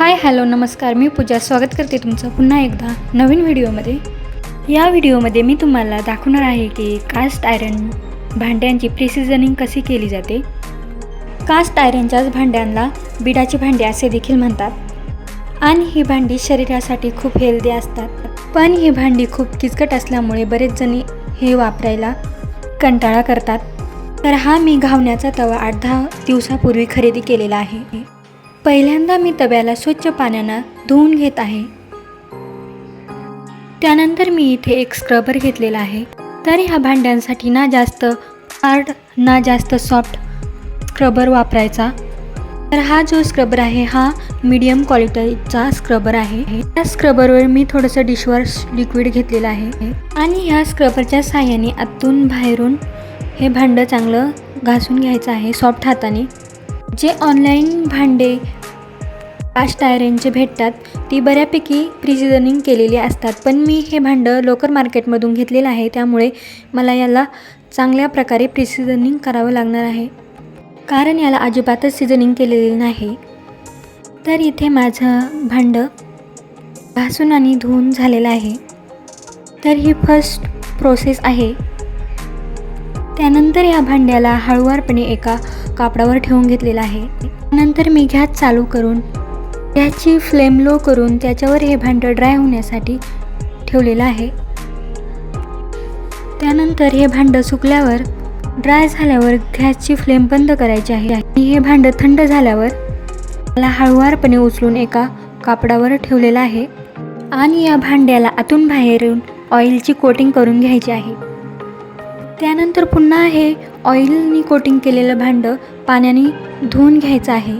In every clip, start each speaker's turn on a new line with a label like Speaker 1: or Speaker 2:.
Speaker 1: Hi hello नमस्कार. मी पूजा. स्वागत करते तुमचं पुन्हा एकदा नवीन व्हिडिओमध्ये. या व्हिडिओमध्ये मी तुम्हाला दाखवणार आहे की कास्ट आयरन भांड्यांची प्रिसिजनिंग कशी केली जाते. कास्ट आयरनच्याच भांड्यांना बिडाची भांडी असे देखील म्हणतात. आणि ही भांडी शरीरासाठी खूप हेल्दी असतात. पण ही भांडी खूप किचकट असल्यामुळे बरेच जणी हे वापरायला कंटाळा करतात. तर हा मी घावण्याचा तवा आठ दहा दिवसापूर्वी खरेदी केलेला आहे. पहिल्यांदा मी तव्याला स्वच्छ पाण्यानं धुवून घेत आहे. त्यानंतर मी इथे एक स्क्रबर घेतलेला आहे. तर ह्या भांड्यांसाठी ना जास्त हार्ड ना जास्त सॉफ्ट स्क्रबर वापरायचा. तर हा जो स्क्रबर आहे हा मीडियम क्वालिटीचा स्क्रबर आहे. त्या स्क्रबरवर मी थोडंसं डिशवॉश लिक्विड घेतलेलं आहे. आणि ह्या स्क्रबरच्या साह्याने आतून बाहेरून हे भांडं चांगलं घासून घ्यायचं आहे सॉफ्ट हाताने. जे ऑनलाईन भांडे कास्ट आयरनचे भेटतात ती बऱ्यापैकी प्रिसिजनिंग केलेली असतात. पण मी हे भांडं लोकर मार्केटमधून घेतलेलं आहे त्यामुळे मला याला चांगल्या प्रकारे प्रिसिजनिंग करावं लागणार आहे. कारण याला अजिबातच सिजनिंग केलेले नाही. तर इथे माझं भांडं घासून आणि धुवून झालेलं आहे. तर ही फर्स्ट प्रोसेस आहे. त्यानंतर या भांड्याला हळुवारपणे एका कापडावर ठेवून घेतलेला आहे. नंतर मी गॅस चालू करून गॅसची फ्लेम लो करून त्याच्यावर हे भांडं ड्राय होण्यासाठी ठेवलेलं आहे. त्यानंतर हे भांडं सुकल्यावर ड्राय झाल्यावर गॅसची फ्लेम बंद करायची आहे आणि हे भांडं थंड झाल्यावर मला हळुवारपणे उचलून एका कापडावर ठेवलेलं आहे आणि या भांड्याला आतून बाहेरून ऑइलची कोटिंग करून घ्यायची आहे. त्यानंतर पुन्हा हे ऑइलनी कोटिंग केलेलं भांडं पाण्याने धुवून घ्यायचं आहे.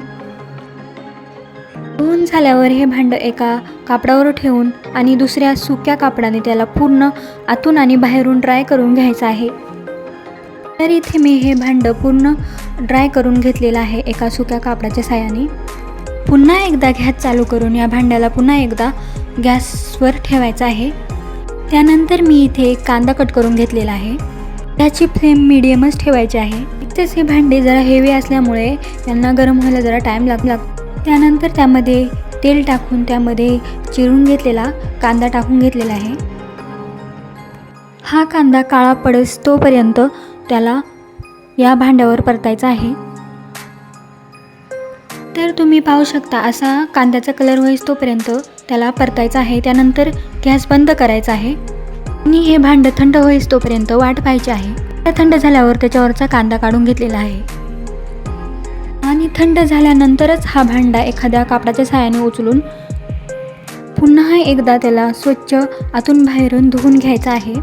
Speaker 1: धुवून झाल्यावर हे भांडं एका कापडावर ठेवून आणि दुसऱ्या सुक्या कापडाने त्याला पूर्ण आतून आणि बाहेरून ड्राय करून घ्यायचं आहे. तर इथे मी हे भांडं पूर्ण ड्राय करून घेतलेलं आहे एका सुक्या कापडाच्या साह्याने. पुन्हा एकदा गॅस चालू करून या भांड्याला पुन्हा एकदा गॅसवर ठेवायचं आहे. त्यानंतर मी इथे एक कांदा कट करून घेतलेला आहे. त्याची फ्लेम मिडियमच ठेवायची आहे. इथेच हे भांडे जरा हेवी असल्यामुळे यांना गरम व्हायला जरा टाईम लाग लागतो त्यानंतर त्यामध्ये तेल टाकून त्यामध्ये चिरून घेतलेला कांदा टाकून घेतलेला आहे. हा कांदा काळा पडस तोपर्यंत त्याला या भांड्यावर परतायचा आहे. तर तुम्ही पाहू शकता असा कांद्याचा कलर होईस तोपर्यंत त्याला परतायचा आहे. त्यानंतर गॅस बंद करायचा आहे. आणि हे भांडं थंड होईस तोपर्यंत वाट पाहायची आहे. त्या थंड झाल्यावर त्याच्यावरचा कांदा काढून घेतलेला आहे. आणि थंड झाल्यानंतरच हा भांडा एखाद्या कापडाच्या साहाय्याने उचलून पुन्हा एकदा त्याला स्वच्छ आतून बाहेरून धुवून घ्यायचं आहे.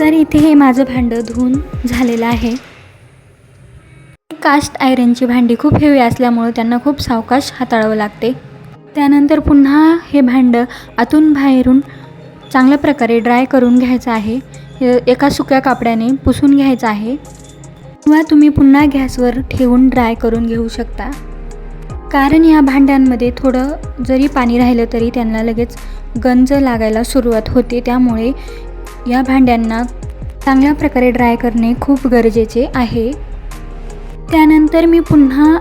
Speaker 1: तर इथे हे माझं भांडं धुवून झालेलं आहे. कास्ट आयरनची भांडी खूप हेवी असल्यामुळं त्यांना खूप सावकाश हाताळावं लागते. त्यानंतर पुन्हा हे भांडं आतून बाहेरून चांगल्या प्रकारे ड्राय करून घ्यायचं आहे. एका सुक्या कापड्याने पुसून घ्यायचं आहे. किंवा तुम्ही पुन्हा गॅसवर ठेवून ड्राय करून घेऊ शकता. कारण या भांड्यांमध्ये थोडं जरी पाणी राहिलं तरी त्यांना लगेच गंज लागायला सुरुवात होते. त्यामुळे या भांड्यांना चांगल्या प्रकारे ड्राय करणे खूप गरजेचे आहे. त्यानंतर मी पुन्हा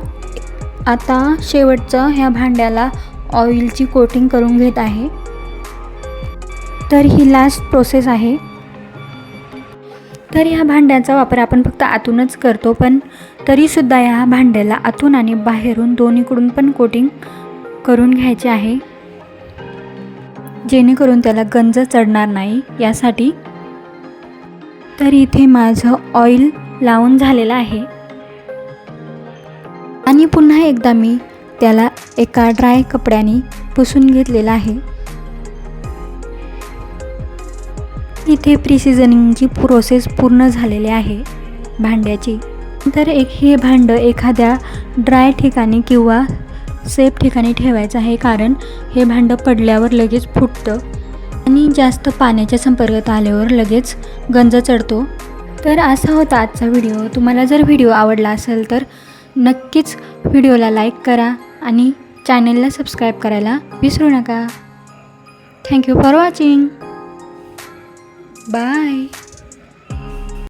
Speaker 1: आता शेवटचं ह्या भांड्याला ऑइलची कोटिंग करून घेत आहे. तर ही लास्ट प्रोसेस आहे. तर ह्या भांड्याचा वापर आपण फक्त आतूनच करतो पण तरीसुद्धा ह्या भांड्याला आतून आणि बाहेरून दोन्हीकडून पण कोटिंग करून घ्यायचे आहे. जेणेकरून त्याला गंज चढणार नाही यासाठी. तर इथे माझं ऑइल लावून झालेलं आहे. आणि पुन्हा एकदा मी त्याला एका ड्राय कपड्याने पुसून घेतलेला आहे. इथे प्रिसिजनिंगची प्रोसेस पूर्ण झालेली आहे. भांड्याची. तर एक हे भांडं एखाद्या ड्राय ठिकाणी किंवा सेफ ठिकाणी ठेवायचं आहे कारण हे भांडं पडल्यावर लगेच फुटतं आणि जास्त पाण्याच्या संपर्कात आल्यावर लगेच गंज चढतो. तर असा होता आजचा व्हिडिओ. तुम्हाला जर व्हिडिओ आवडला असेल तर नक्कीच व्हिडिओला लाईक करा. आणि चॅनलला सबस्क्राईब करायला विसरू नका. Thank you for watching bye